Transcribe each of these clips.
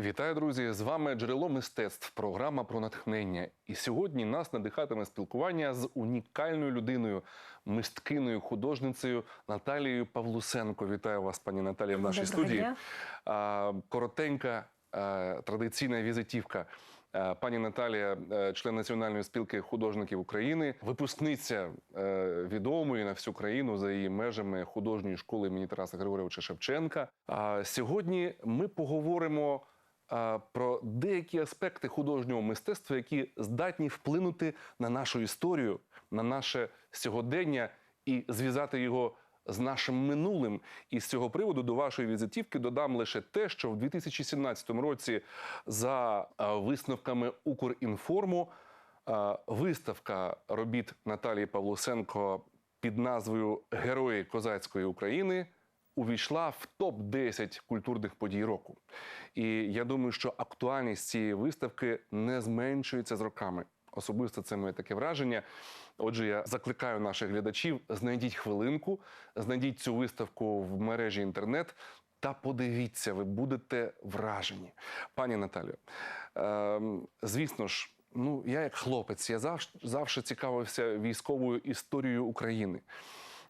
Вітаю, друзі! З вами джерело мистецтв, програма про натхнення. І сьогодні нас надихатиме спілкування з унікальною людиною, мисткиною, художницею Наталією Павлусенко. Вітаю вас, пані Наталія, в нашій Доброго студії. дня. Коротенька традиційна візитівка. Пані Наталія, е, член Національної спілки художників України, випускниця е, відомої на всю країну за її межами художньої школи імені Тараса Григоровича Шевченка. Сьогодні ми поговоримо про деякі аспекти художнього мистецтва, які здатні вплинути на нашу історію, на наше сьогодення і зв'язати його з нашим минулим. І з цього приводу до вашої візитівки додам лише те, що в 2017 році, за висновками Укрінформу, виставка робіт Наталії Павлусенко під назвою Герої козацької України увійшла в топ 10 культурних подій року. І я думаю, що актуальність цієї виставки не зменшується з роками. Особисто це моє таке враження. Отже, я закликаю наших глядачів: знайдіть хвилинку, знайдіть цю виставку в мережі інтернет. Та подивіться, ви будете вражені. Пані Наталію, ем, звісно ж, ну я як хлопець, я завжди, завжди цікавився військовою історією України.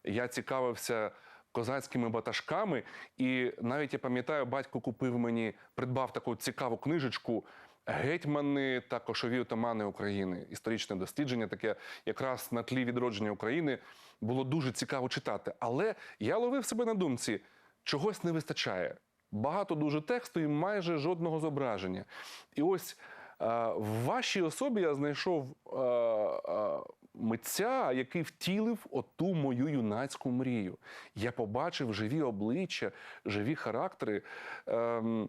Я цікавився козацькими батажками, і навіть я пам'ятаю, батько купив мені, придбав таку цікаву книжечку. Гетьмани та кошові отамани України. Історичне дослідження, таке якраз на тлі відродження України було дуже цікаво читати. Але я ловив себе на думці, чогось не вистачає. Багато дуже тексту і майже жодного зображення. І ось е, в вашій особі я знайшов е, е, митця, який втілив оту мою юнацьку мрію. Я побачив живі обличчя, живі характери. Ем,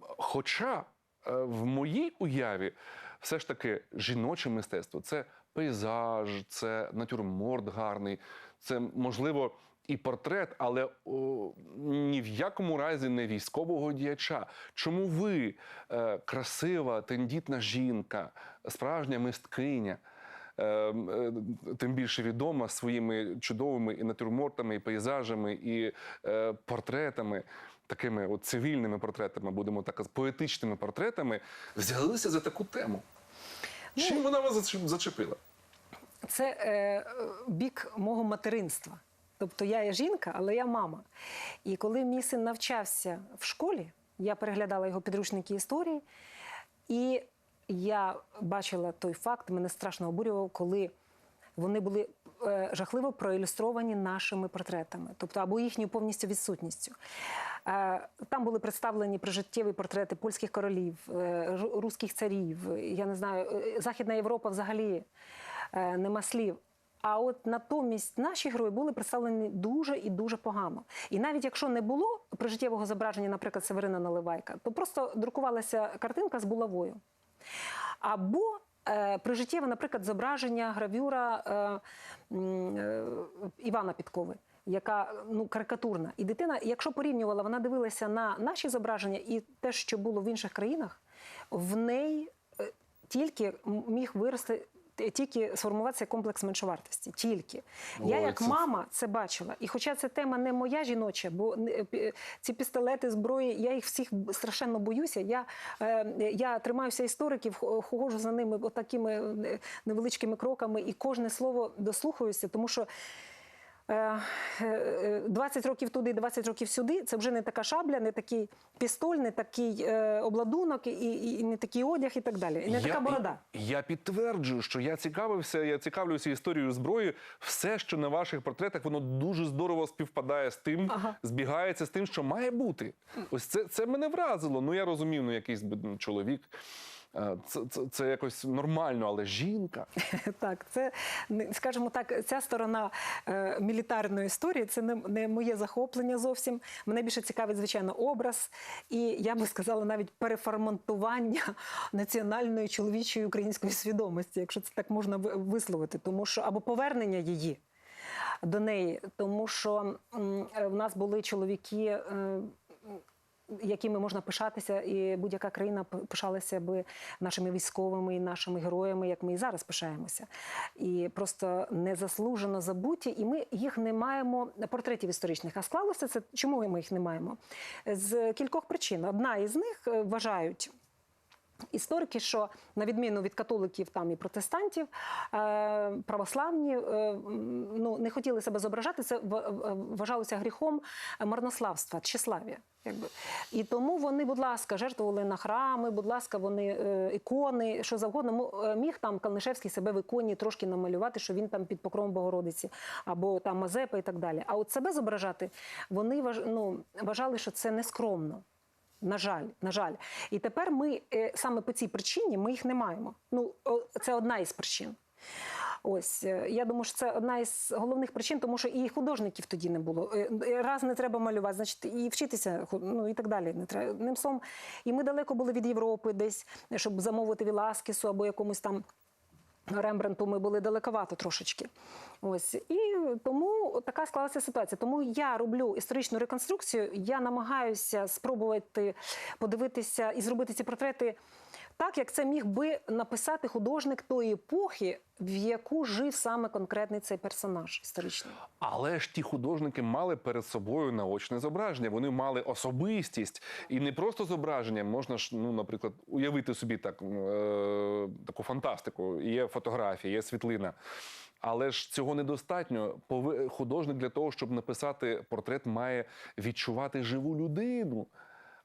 Хоча е, в моїй уяві все ж таки жіноче мистецтво це пейзаж, це натюрморт гарний, це можливо. І портрет, але о, ні в якому разі не військового діяча. Чому ви, е, красива, тендітна жінка, справжня мисткиня, тим більше відома своїми чудовими і натюрмортами, і пейзажами, і е, портретами, такими от цивільними портретами, будемо так казати, поетичними портретами, взялися за таку тему. Чим вона вас зачепила? Це е, бік мого материнства. Тобто я є жінка, але я мама. І коли мій син навчався в школі, я переглядала його підручники історії, і я бачила той факт, мене страшно обурював, коли вони були е, жахливо проілюстровані нашими портретами, тобто або їхньою повністю відсутністю. Е, там були представлені прижиттєві портрети польських королів, е, руських царів. Я не знаю, Західна Європа взагалі нема слів. А от натомість наші герої були представлені дуже і дуже погано. І навіть якщо не було прижиттєвого зображення, наприклад, Северина Наливайка, то просто друкувалася картинка з булавою. Або е, прижиттєве, наприклад, зображення гравюра е, е, Івана Підкови. Яка ну карикатурна, і дитина, якщо порівнювала, вона дивилася на наші зображення і те, що було в інших країнах, в неї тільки міг вирости. Тільки сформуватися комплекс меншовартості. Тільки я, як це- мама, це бачила. І хоча це тема не моя жіноча, бо пі- ці пістолети, зброї, я їх всіх страшенно боюся. Я, е, я тримаюся істориків, хо- ходжу за ними такими невеличкими кроками, і кожне слово дослухаюся, тому що. Е, е, 20 років туди, 20 років сюди. Це вже не така шабля, не такий пістоль, не такий е, обладунок, і, і, і не такий одяг, і так далі. І не така борода. Я підтверджую, що я цікавився, я цікавлюся історією зброї. Все, що на ваших портретах, воно дуже здорово співпадає з тим, Ага. збігається з тим, що має бути. Ось це, це мене вразило. Ну я розумів, ну якийсь ну, чоловік. Е, Це, це, це якось нормально, але жінка. Так, це скажімо так, ця сторона е, мілітарної історії це не, не моє захоплення зовсім. Мене більше цікавить, звичайно, образ, і я би сказала навіть переформатування національної чоловічої української свідомості, якщо це так можна висловити, тому що або повернення її до неї, тому що е, в нас були чоловіки. е, якими можна пишатися, і будь-яка країна пишалася би нашими військовими і нашими героями, як ми і зараз пишаємося. І просто незаслужено забуті, і ми їх не маємо портретів історичних. А склалося це чому ми їх не маємо? З кількох причин. Одна із них е, вважають. Історики, що на відміну від католиків там і протестантів, е, православні е, ну, не хотіли себе зображати, це вважалося гріхом марнославства, тщеслав'я. Якби. І тому вони, будь ласка, жертвували на храми, будь ласка, вони е, ікони, що завгодно. Міг там Калнишевський себе в іконі трошки намалювати, що він там під покровом Богородиці, або там Мазепа і так далі. А от себе зображати вони ну, вважали, що це нескромно. На жаль, на жаль. І тепер ми е, саме по цій причині ми їх не маємо. Ну, це одна із причин. Ось е, я думаю, що це одна із головних причин, тому що і художників тоді не було. Е, Раз не треба малювати, значить і вчитися, ну і так далі. Не треба. Одним словом, і ми далеко були від Європи, десь щоб замовити Віласкісу або якомусь там. Рембрандту ми були далековато трошечки. Ось і тому така склалася ситуація. Тому я роблю історичну реконструкцію. Я намагаюся спробувати подивитися і зробити ці портрети так, як це міг би написати художник тої епохи, в яку жив саме конкретний цей персонаж історичний. Але ж ті художники мали перед собою наочне зображення. Вони мали особистість і не просто зображення. Можна ж, ну, наприклад, уявити собі так, е- таку фантастику. Є фотографія, є світлина. Але ж цього недостатньо. Художник для того, щоб написати портрет, має відчувати живу людину.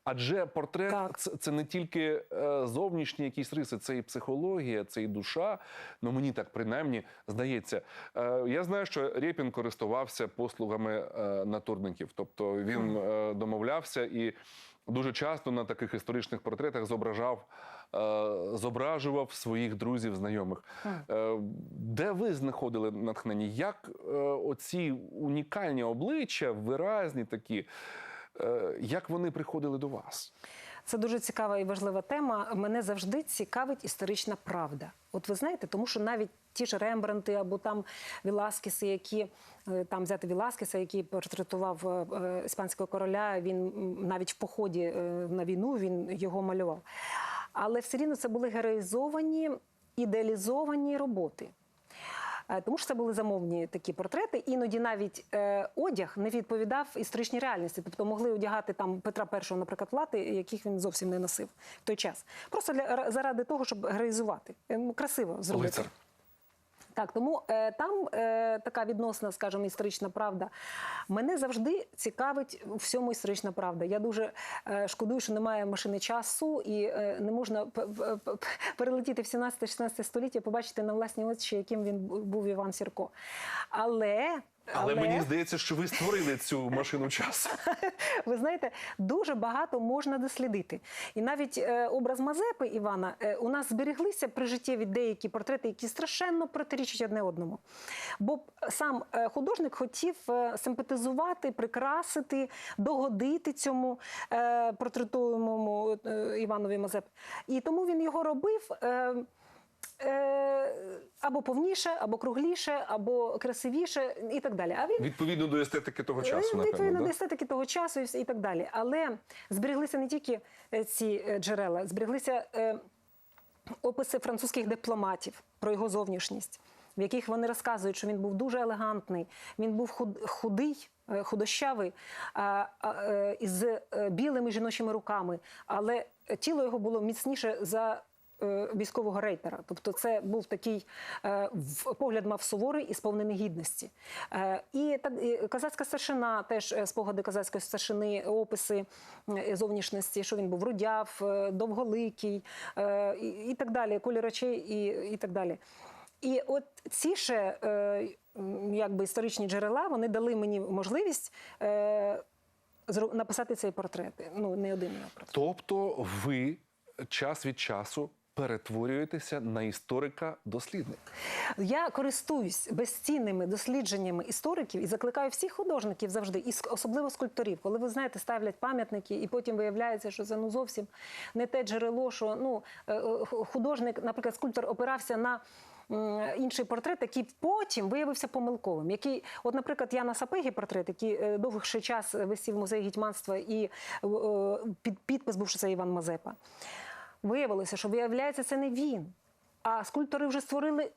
Адже портрет Так. це, це не тільки е, зовнішні якісь риси, це і психологія, це і душа. Ну мені так принаймні здається. Е, я знаю, що Рєпін користувався послугами е, натурників, тобто він домовлявся і дуже часто на таких історичних портретах зображав. Зображував своїх друзів, знайомих. Е, Де ви знаходили натхнення? Як оці унікальні обличчя, виразні такі, як вони приходили до вас? Це дуже цікава і важлива тема. Мене завжди цікавить історична правда. От ви знаєте, тому що навіть ті ж Рембранти або там Віласкіси, які е, там взяти Віласкіса, який портретував е, е, іспанського короля, він навіть в поході е, на війну він його малював. Але все рівно це були героїзовані, ідеалізовані роботи. Е, Тому що це були замовні такі портрети. Іноді навіть е, одяг не відповідав історичній реальності. Тобто могли одягати там Петра І, наприклад, лати, яких він зовсім не носив в той час. Просто для заради того, щоб героїзувати. Е, ну, Красиво зробити. Лицар. Так, тому е, там е, така відносна, скажімо, історична правда. Мене завжди цікавить всьому історична правда. Я дуже е, шкодую, що немає машини часу і е, не можна перелетіти в 17-16 століття, побачити на власні очі, яким він був Іван Сірко. Але, Але, мені здається, що ви створили цю машину часу. ви знаєте, дуже багато можна дослідити. І навіть е, образ Мазепи Івана е, у нас зберіглися при життєві деякі портрети, які страшенно протирічать одне одному. Бо сам е, художник хотів е, симпатизувати, прикрасити, догодити цьому е, портретуємому е, Іванові Мазепі. І тому він його робив. Е, е, Або повніше, або кругліше, або красивіше, і так далі. А він Відповідно до естетики того часу, Е, Відповідно напевно. до естетики того часу і так далі. Але збереглися не тільки е, ці е, джерела, збереглися е, описи французьких дипломатів про його зовнішність, в яких вони розказують, що він був дуже елегантний, він був худий. е, Худощавий е, із е, білими жіночими руками, але тіло його було міцніше за е, військового рейтера. Тобто, це був такий е, погляд мав суворий і сповнений гідності. Е, І казацька старшина, теж е, спогади казацької старшини, описи е, зовнішності, що він був рудяв, е, довголикий е, і, так далі, колір очей і, і так далі. І от ці ще е, якби історичні джерела вони дали мені можливість е, написати цей портрет. Ну, не один портрет. Тобто ви час від часу перетворюєтеся на історика-дослідника. Я користуюсь безцінними дослідженнями істориків і закликаю всіх художників завжди, і особливо скульпторів, коли ви знаєте, ставлять пам'ятники, і потім виявляється, що це ну зовсім не те джерело, що ну е, е, художник, наприклад, скульптор опирався на. інший портрет, який потім виявився помилковим. Який, от, наприклад, Яна Сапиги портрет, який е, довгий час висів в музеї гетьманства, і під підпис був, що це Іван Мазепа. Виявилося, що виявляється, це не він. А скульптори вже створили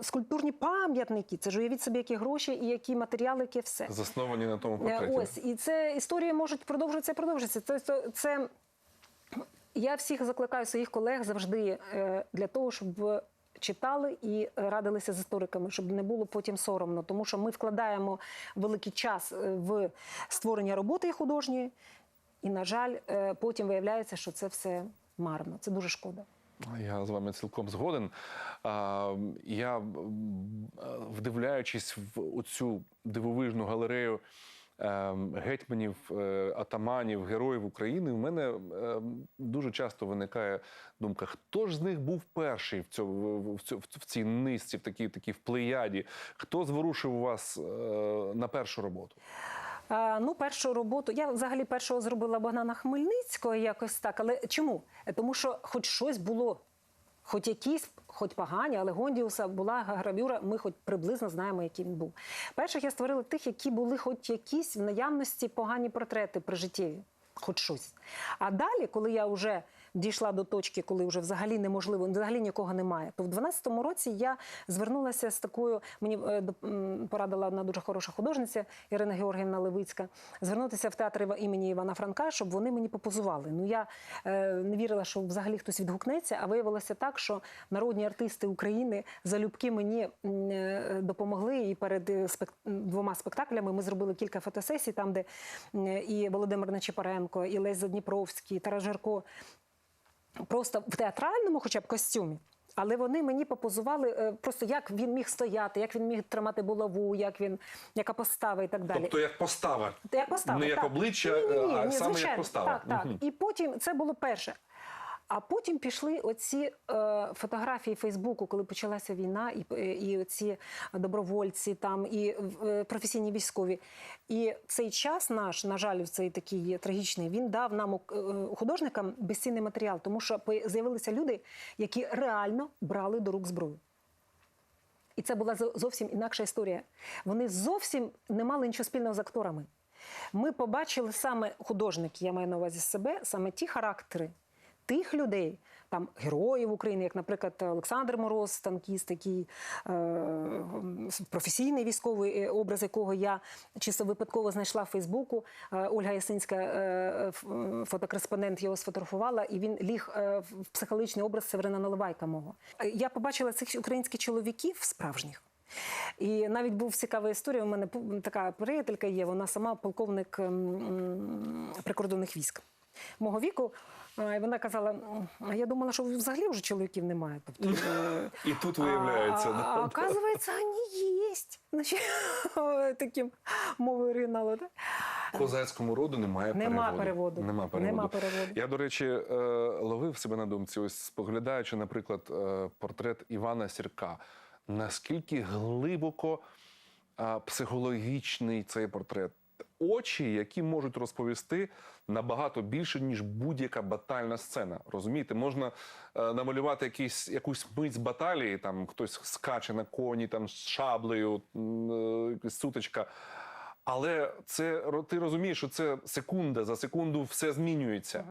скульптурні пам'ятники. Це ж уявіть собі, які гроші і які матеріали, яке все. Засновані на тому Е, портреті. Ось, і це історії можуть продовжуватися і продовжуватися. Це, це, це я всіх закликаю своїх колег завжди е, для того, щоб читали і радилися з істориками, щоб не було потім соромно, тому що ми вкладаємо великий час е, в створення роботи художньої, і, на жаль, потім виявляється, що це все марно. Це дуже шкода. Я з вами цілком згоден. Я, е, вдивляючись в оцю дивовижну галерею ем, гетьманів, е, атаманів, героїв України, в мене ем, дуже часто виникає думка, хто ж з них був перший в, цьому, в, цій низці, в такій, такій в плеяді? Хто зворушив вас е, на першу роботу? Ну, першу роботу я взагалі першого зробила Богдана Хмельницького якось так. Але чому? Тому що хоч щось було, хоч якісь, хоч погані, але Гондіуса була гравюра, ми хоч приблизно знаємо, який він був. Перших я створила тих, які були хоч якісь в наявності погані портрети прижиттєві. Хоч щось. А далі, коли я вже дійшла до точки, коли вже взагалі неможливо, взагалі нікого немає, то в 12-му році я звернулася з такою, мені е, порадила одна дуже хороша художниця Ірина Георгіївна Левицька, звернутися в театр імені Івана Франка, щоб вони мені попозували. Ну я е, не вірила, що взагалі хтось відгукнеться, а виявилося так, що народні артисти України залюбки мені е, допомогли. І перед двома спектаклями ми зробили кілька фотосесій, там, де і Володимир Нечипаренко, і Лесь Задніпровський, і Тарас Жарко просто в театральному, хоча б костюмі. Але вони мені попозували е, просто як він міг стояти, як він міг тримати булаву, як він, яка постава і так далі. Тобто як постава. Як постава, Не як так. обличчя, Ні-ні-ні, а ні, саме як постава. Так, так. Угу. І потім це було перше. А потім пішли оці е, фотографії Фейсбуку, коли почалася війна, і, е, і оці добровольці, там, і е, професійні військові. І цей час наш, на жаль, цей такий трагічний, він дав нам, е, художникам, безцінний матеріал, тому що з'явилися люди, які реально брали до рук зброю. І це була зовсім інакша історія. Вони зовсім не мали нічого спільного з акторами. Ми побачили саме художники, я маю на увазі себе, саме ті характери тих людей, там героїв України, як, наприклад, Олександр Мороз, танкіст, який е, професійний військовий е, образ, якого я чисто випадково знайшла в Фейсбуку. Е, Ольга Ясинська, е, фотокореспондент, його сфотографувала, і він ліг е, в психологічний образ Северина Наливайка мого. Я побачила цих українських чоловіків справжніх. І навіть був цікава історія. У мене така приятелька є, вона сама полковник прикордонних військ мого віку. І вона казала: а я думала, що взагалі вже чоловіків немає. Тобто, е, І тут виявляється. а, да. а, а оказывается, они есть. Значить, таким мовою оригіналу. Да? Козацькому роду немає Нема переводу. переводу. Нема переводу. Нема переводу. Я, до речі, е, ловив себе на думці, ось споглядаючи, наприклад, е, портрет Івана Сірка. Наскільки глибоко е, психологічний цей портрет? Очі, які можуть розповісти набагато більше, ніж будь-яка батальна сцена. Розумієте, можна е, намалювати якийсь, якусь мить з баталії, там хтось скаче на коні там, з шаблею, е, сутичка. Але це ти розумієш, що це секунда, за секунду все змінюється.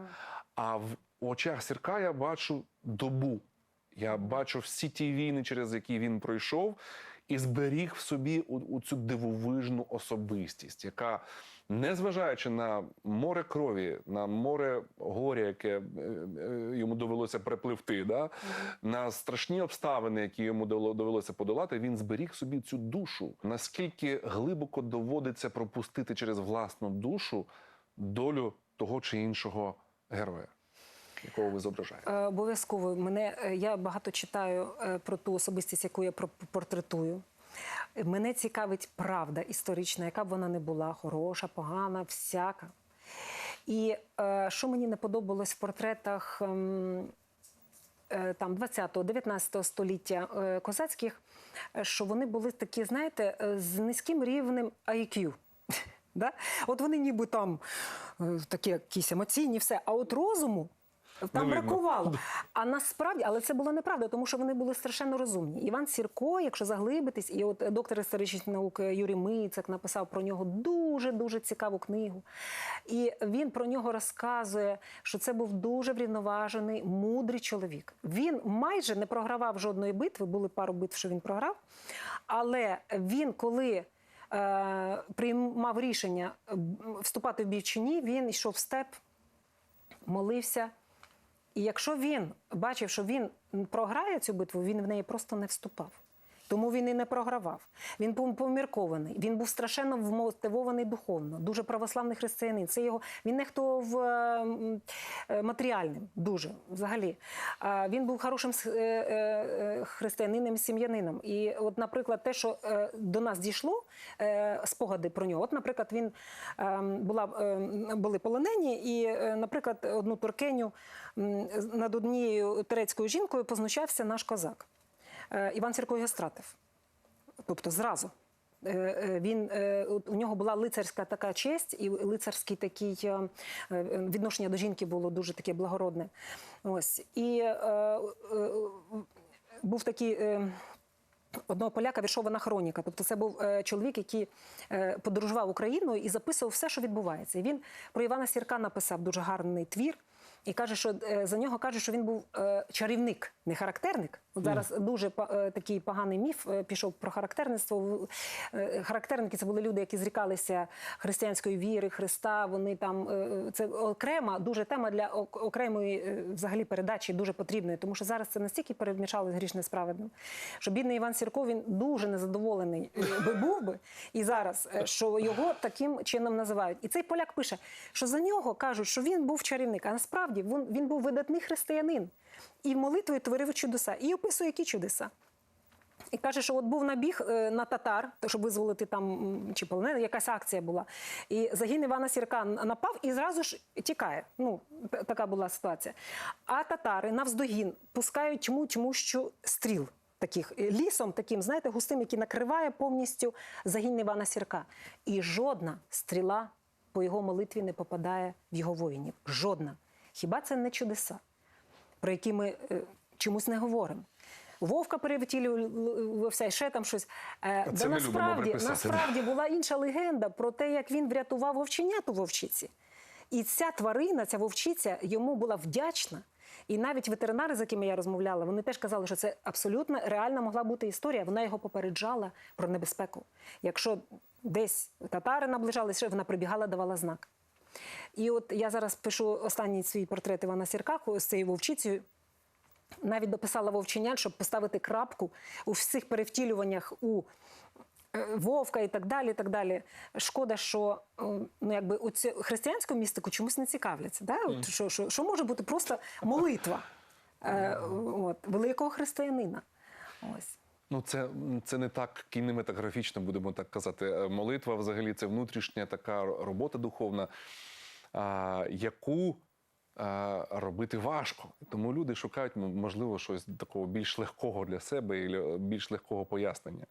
А в очах Сірка я бачу добу. Я бачу всі ті війни, через які він пройшов, і зберіг в собі у, у цю дивовижну особистість, яка, незважаючи на море крові, на море горя, яке е, е, йому довелося перепливти, да? на страшні обставини, які йому довело- довелося подолати, він зберіг собі цю душу. Наскільки глибоко доводиться пропустити через власну душу долю того чи іншого героя, якого ви зображаєте? Е, Обов'язково мене е, я багато читаю е, про ту особистість, яку я портретую. Мене цікавить правда історична, яка б вона не була, хороша, погана, всяка. І е, що мені не подобалось в портретах ем, е, там 20-19 століття е, козацьких, що вони були такі, знаєте, з низьким рівнем IQ. От вони ніби там такі якісь емоційні, все. А от розуму Там бракувало. А насправді, але це була неправда, тому що вони були страшенно розумні. Іван Сірко, якщо заглибитись, і от доктор історичних наук Юрій Мицак написав про нього дуже дуже цікаву книгу. І він про нього розказує, що це був дуже врівноважений, мудрий чоловік. Він майже не програвав жодної битви, були пару битв, що він програв. Але він, коли е, приймав рішення вступати в бій чи ні, він йшов в степ, молився. І якщо він бачив, що він програє цю битву, він в неї просто не вступав. Тому він і не програвав. Він був поміркований, він був страшенно вмотивований духовно, дуже православний християнин. Це його він нехтував е, м, е, матеріальним, дуже взагалі. Він був хорошим е, е, християнином, сім'янином. І, от, наприклад, те, що е, до нас дійшло, е, спогади про нього. От, наприклад, він е, була е, були полонені, і, е, наприклад, одну туркеню над однією турецькою жінкою познущався наш козак. Е, Іван Сірко його стратив. Тобто зразу. Е, е, Він, у нього була лицарська така честь, і е, е, відношення до жінки було дуже таке благородне. Ось. І був такий. Одного поляка віршована хроніка. Тобто це був чоловік, який подорожував Україною і записував все, що відбувається. І він про Івана Сірка написав дуже гарний твір. І каже, що е, за нього кажуть, що він був е, чарівник, не характерник. От зараз дуже е, такий поганий міф пішов про характерництво. Характерники це були люди, які зрікалися християнської віри, Христа. Вони там це окрема дуже тема для окремої взагалі передачі, дуже потрібної, тому що зараз це настільки перемішали з грішне справедним, що бідний Іван Сірко він дуже незадоволений би був би і зараз, що його таким чином називають. І цей поляк пише, що за нього кажуть, що він був чарівник, а насправді він, він був видатний християнин і молитвою творив чудеса, і описує які чудеса. І каже, що от був набіг е, на татар, щоб визволити там чи полонених, якась акція була. І загін Івана Сірка напав і зразу ж тікає. Ну, така була ситуація. А татари навздогін пускають тьму тьму що стріл. Таких е, лісом, таким, знаєте, густим, який накриває повністю загін Івана Сірка. І жодна стріла по його молитві не попадає в його воїнів. Жодна. Хіба це не чудеса? про які ми е, чомусь не говоримо. Вовка перевтілювався і ще там щось. Е, Це да ми насправді, насправді була інша легенда про те, як він врятував вовченяту вовчиці. І ця тварина, ця вовчиця, йому була вдячна. І навіть ветеринари, з якими я розмовляла, вони теж казали, що це абсолютно реальна могла бути історія. Вона його попереджала про небезпеку. Якщо десь татари наближалися, вона прибігала, давала знак. І от я зараз пишу останній свій портрет Івана Сірка з цією вовчицею. Навіть дописала вовченят, щоб поставити крапку у всіх перевтілюваннях у е, Вовка і так далі. і так далі. Шкода, що е, ну, якби оцю християнську містику чомусь не цікавляться. Да? От, що, що, що може бути просто молитва е, от, великого християнина. Ось. Ну, це, це не так кінематографічно, будемо так казати. Е, Молитва взагалі це внутрішня така робота духовна, а, яку а, робити важко. Тому люди шукають, можливо, щось такого більш легкого для себе і більш легкого пояснення.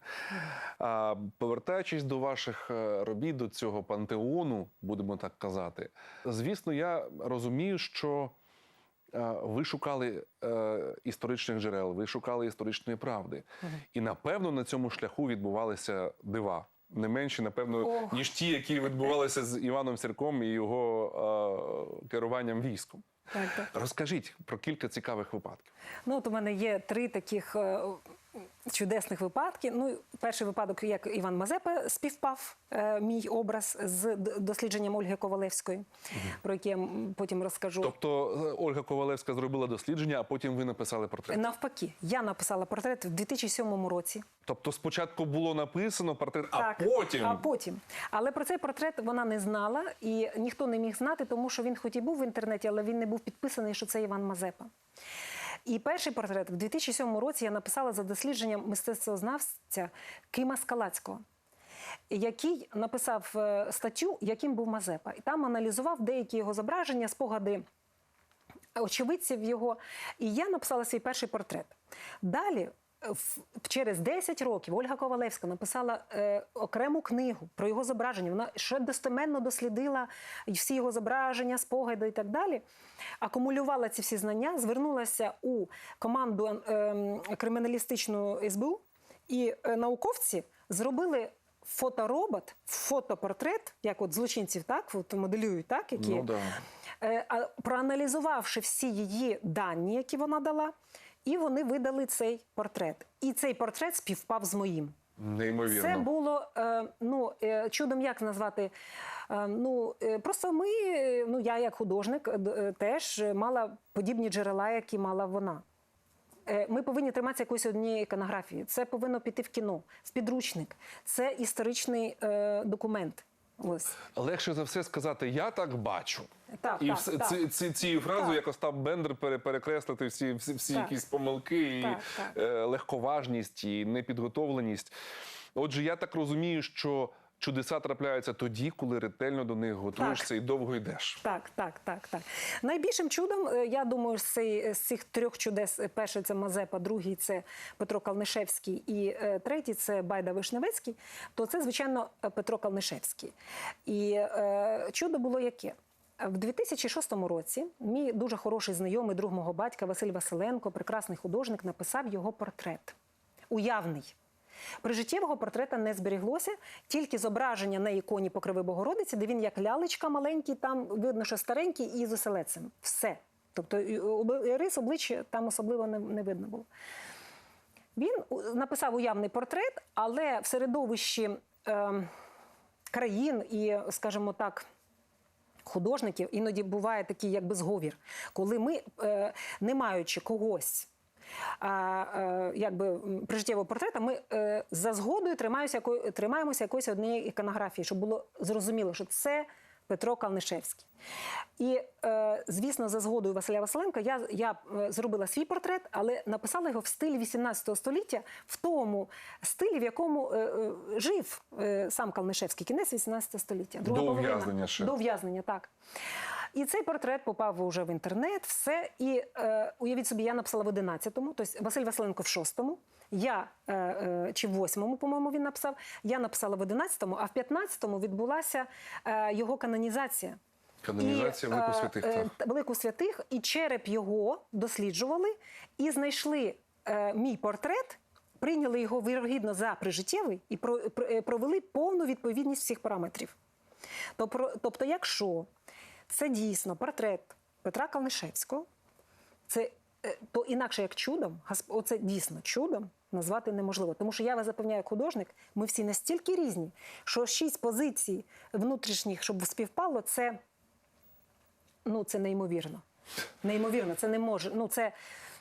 А, повертаючись до ваших е, робіт, до цього пантеону, будемо так казати, звісно, я розумію, що. Е, Ви шукали е, історичних джерел, ви шукали історичної правди. І напевно на цьому шляху відбувалися дива. Не менші, напевно, Ох. ніж ті, які відбувалися з Іваном Сірком і його е, керуванням військом. Так, так. Розкажіть про кілька цікавих випадків. Ну, от у мене є три таких е, чудесних випадки. Ну, перший випадок, як Іван Мазепа співпав е, мій образ з дослідженням Ольги Ковалевської, про яке я потім розкажу. Тобто е, Ольга Ковалевська зробила дослідження, а потім ви написали портрет. Навпаки, я написала портрет в 2007 році. Тобто спочатку було написано портрет, а потім А потім. Але про цей портрет вона не знала, і ніхто не міг знати, тому що він хоч і був в інтернеті, але він не був підписаний, що це Іван Мазепа. І перший портрет в 2007 році я написала за дослідженням мистецтвознавця Кима Скалацького. Який написав е, статтю, яким був Мазепа, і там аналізував деякі його зображення, спогади очевидців його. І я написала свій перший портрет. Далі через 10 років Ольга Ковалевська написала е, окрему книгу про його зображення. Вона ще достеменно дослідила всі його зображення, спогади і так далі. Акумулювала ці всі знання, звернулася у команду е, криміналістичну СБУ, і е, науковці зробили. Фоторобот, фотопортрет, як от злочинців, так от моделюють, так які Ну да. Е, проаналізувавши всі її дані, які вона дала, і вони видали цей портрет. І цей портрет співпав з моїм. Неймовірно. Це було е, ну, е, чудом, як назвати. Е, Ну, просто ми, ну я як художник, теж мала подібні джерела, які мала вона. Ми повинні триматися якоїсь однієї іконографії. Це повинно піти в кіно, в підручник. Це історичний документ. Ось. Легше за все сказати Я так бачу. Так, і так, все, так. ці, ці, цією фразою, Так. як Остап Бендер, пере- перекреслити всі, всі, всі Так. якісь помилки і Так, так. Е, легковажність і непідготовленість. Отже, я так розумію, що чудеса трапляються тоді, коли ретельно до них готуєшся і довго йдеш. Так, так, так, так. Найбільшим чудом, е, я думаю, з, цих трьох чудес: е, перший це Мазепа, другий це Петро Калнишевський, і е, третій це Байда Вишневецький. То це, звичайно, Петро Калнишевський. І е, чудо було яке? В 2006 році мій дуже хороший знайомий друг мого батька Василь Василенко, прекрасний художник, написав його портрет. Уявний. Прижиттєвого портрета не зберіглося, тільки зображення на іконі Покрови Богородиці, де він як лялечка маленький, там видно, що старенький і з оселедцем. Все. Тобто рис обличчя там особливо не, не видно було. Він написав уявний портрет, але в середовищі е, країн і, скажімо так, художників іноді буває такий якби зговір, коли ми, е, не маючи когось. Е, якби прижиттєвого портрета, ми е, за згодою тримаємося, тримаємося якоїсь однієї іконографії, щоб було зрозуміло, що це Петро Калнишевський. І, е, звісно, за згодою Василя Василенка я, я е, зробила свій портрет, але написала його в стилі 18 століття, в тому стилі, в якому е, жив е, сам Калнишевський, кінець 18 століття. До ув'язнення ще. До ув'язнення, так. І цей портрет попав уже в інтернет, все. І е, уявіть собі, я написала в 11-му, тобто Василь Василенко в 6-му, я е, е, чи в 8-му, по-моєму, він написав. Я написала в 11-му, а в 15-му відбулася е, його канонізація. Канонізація І, велику святих. так. та- велику святих, і череп його досліджували і знайшли е, мій портрет. Прийняли його вірогідно за прижиттєвий і про- про- провели повну відповідність всіх параметрів. Тобто, якщо це дійсно портрет Петра Калнишевського, це е, то інакше як чудом, оце дійсно чудом назвати неможливо. Тому що я вас запевняю, як художник, ми всі настільки різні, що шість позицій внутрішніх, щоб співпало, це, ну, це неймовірно. Неймовірно, це не може. Ну, це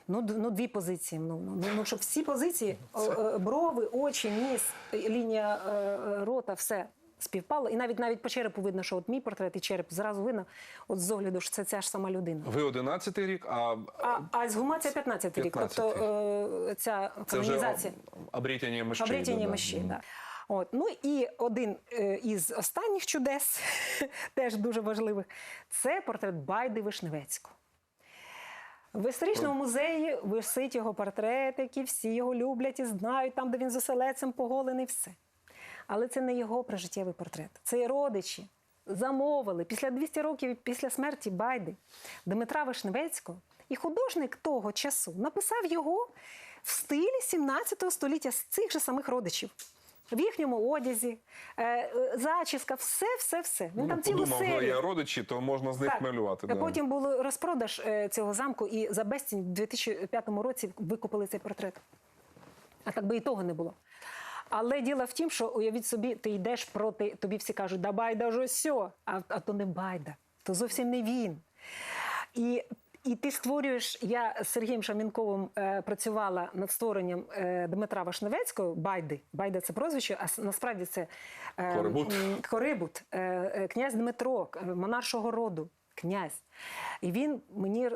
ну, ну, дві позиції. Ну, ну, ну, щоб всі позиції, е, брови, очі, ніс, е, лінія е, е, рота, все співпало. І навіть навіть по черепу видно, що от мій портрет і череп зразу видно, от з огляду, що це ця ж сама людина. Ви 11-й рік, а, А, а з гумація 15 рік. 15-й. Тобто е, ця канонізація. обрітяння мощей. Обретіння да-да. да. От. Ну і один е, із останніх чудес, теж дуже важливих, це портрет Байди Вишневецького. В історичному музеї висить його портрет, який всі його люблять і знають, там, де він з оселецем поголений, все. Але це не його прижиттєвий портрет. Це родичі замовили після 200 років після смерті Байди Дмитра Вишневецького. І художник того часу написав його в стилі 17 століття з цих же самих родичів. В їхньому одязі, е, е, зачіска, все, все, все. Він Ну, там цілу серію. є родичі, то можна з них Так. малювати. Да. Потім був розпродаж е, цього замку, і за безцінь в 2005 році викупили цей портрет. А так би і того не було. Але діло в тім, що уявіть собі, ти йдеш проти, тобі всі кажуть, да байда ж сьо, а, а то не байда, то зовсім не він. І, і ти створюєш, я з Сергієм Шамінковим е, працювала над створенням е, Дмитра Вашневецького, Байди. Байда це прозвище, а насправді це е, Корибут. Корибут, е, е, князь Дмитро, монаршого роду. Князь. І він мені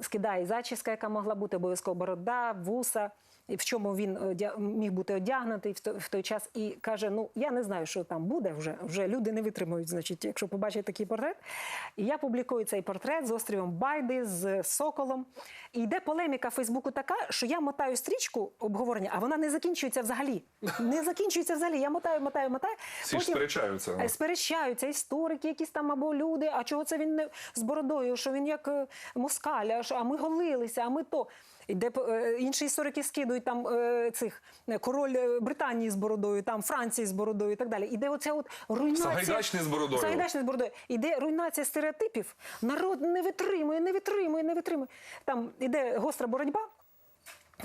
скидає зачіска, яка могла бути обов'язково борода, вуса, в чому він міг бути одягнутий в той, час, і каже: Ну я не знаю, що там буде вже. Вже люди не витримують, значить, якщо побачать такий портрет. І я публікую цей портрет з островом Байди, з соколом. І йде полеміка Фейсбуку така, що я мотаю стрічку обговорення, а вона не закінчується взагалі. Не закінчується взагалі. Я мотаю, мотаю, мотаю. Всі ж сперечаються. Е, Сперечаються історики, якісь там або люди. А чого це він не з бородою? Що він як е, москаль, що- а ми голилися, а ми то. Іде е, інші історики скидують там е, цих е, король Британії з бородою, там Франції з бородою і так далі. Іде оця от руйнація. Сагайдачний з бородою. Сагайдачний з бородою. Іде руйнація стереотипів. Народ не витримує, не витримує, не витримує. Там іде гостра боротьба.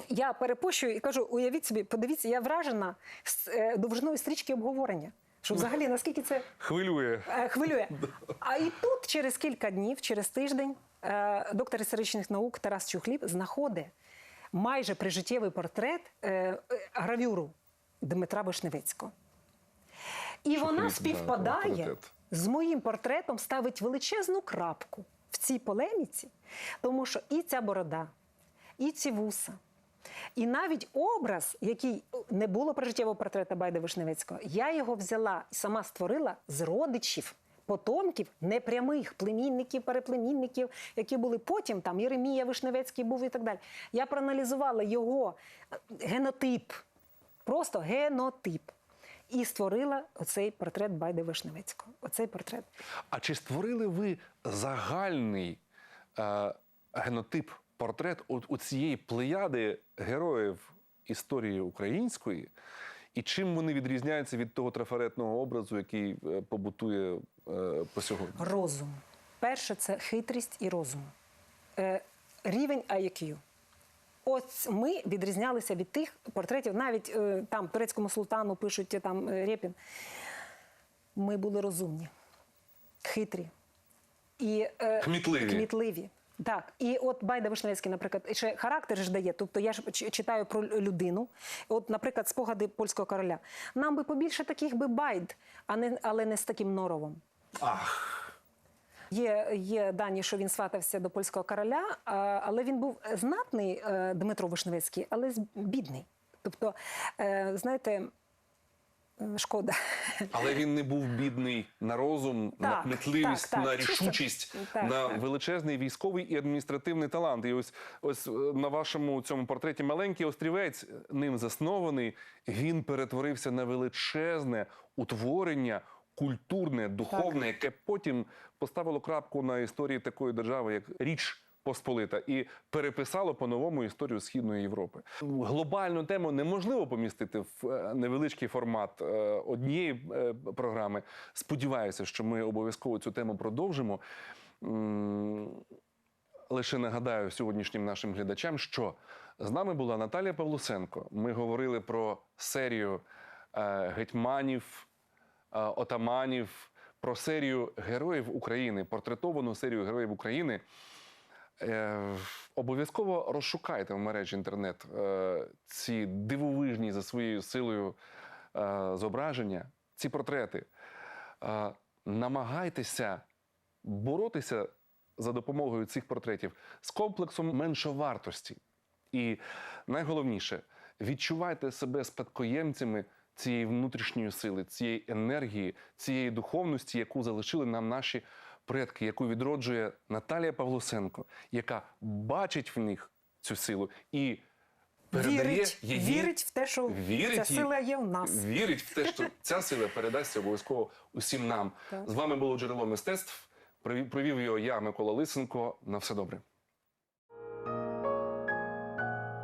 Я перепощую і кажу: уявіть собі, подивіться, я вражена довжиною стрічки обговорення. Що взагалі наскільки це Хвилює. хвилює. А і тут через кілька днів, через тиждень, доктор історичних наук Тарас Чухліб знаходить майже прижиттєвий портрет е, е, гравюру Дмитра Вишневецького. І Чухліб, вона співпадає з моїм портретом, ставить величезну крапку в цій полеміці, тому що і ця борода, і ці вуса, і навіть образ, який не було прижиттєвого портрета Байда Вишневецького, я його взяла і сама створила з родичів. Потомків непрямих племінників, переплемінників, які були потім, там Єремія Вишневецький був і так далі. Я проаналізувала його е, генотип, просто генотип. І створила оцей портрет Байди Вишневецького. Оцей портрет. А чи створили ви загальний е, генотип, портрет у, у цієї плеяди героїв історії української? І чим вони відрізняються від того трафаретного образу, який е, побутує е, по сьогодні? Розум. Перше це хитрість і розум. Е, рівень IQ. Ось ми відрізнялися від тих портретів, навіть там турецькому султану пишуть там Рєпін. Ми були розумні, хитрі і Кмітливі. кмітливі. Так, і от Байда Вишневецький, наприклад, ще характер ж дає. Тобто я ж читаю про людину. От, наприклад, спогади польського короля. Нам би побільше таких би байд, а не але не з таким норовом. Ах, Є, є дані, що він сватався до польського короля, але він був знатний е, Дмитро Вишневецький, але бідний. Тобто, е, знаєте, шкода. але він не був бідний на розум, на кмітливість, так, так, на рішучість, так, на так. величезний військовий і адміністративний талант. І ось ось е, на вашому цьому портреті маленький острівець, е, ним заснований, він перетворився на величезне утворення. Культурне, духовне, яке потім поставило крапку на історії такої держави, як Річ Посполита, і переписало по-новому історію Східної Європи. Глобальну тему неможливо помістити в е, невеличкий формат е, однієї е, програми. Сподіваюся, що ми обов'язково цю тему продовжимо. Лише нагадаю сьогоднішнім нашим глядачам, що з нами була Наталія Павлусенко. Ми говорили про серію гетьманів, отаманів, про серію героїв України, портретовану серію героїв України. Е, обов'язково розшукайте в мережі інтернет е, ці дивовижні за своєю силою е, зображення, ці портрети. Намагайтеся боротися за допомогою цих портретів з комплексом меншовартості. І найголовніше, відчувайте себе спадкоємцями цієї внутрішньої сили, цієї енергії, цієї духовності, яку залишили нам наші предки, яку відроджує Наталія Павлусенко, яка бачить в них цю силу і передає Вірить, її. вірить в те, що Вірить ця сила є в нас. Вірить в те, що ця сила передасться обов'язково усім нам. Так. З вами було джерело мистецтв. Провів його я, Микола Лисенко. На все добре.